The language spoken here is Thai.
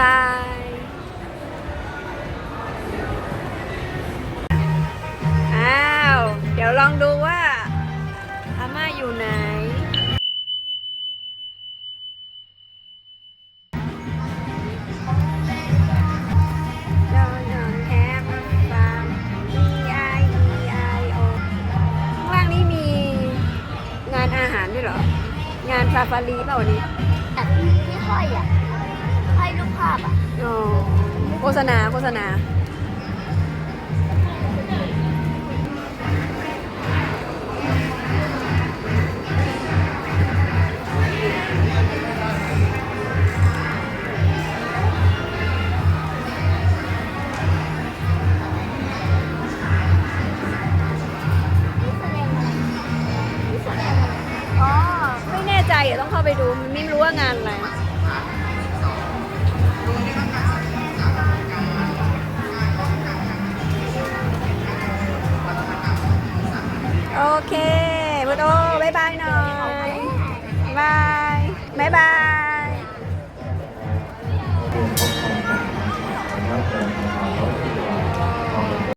บาย อ้าว เดี๋ยวลองดูว่า อาม่าอยู่ไหนงางล่างนี้มีงานอาหารด้วยเหรอ งานซาฟารีเปล่าวันนี้ แต่ไม่ค่อยอะ รูปภาพอะอ๋อโฆษณาโฆษณานี่แสดงอะไรนี่แสดงอะไรอ๋อ ไม่แน่ใจอะต้องเข้าไปดู ไม่รู้ว่างานอะไร เคพุทโอบายบายหน่อยบายบายบาย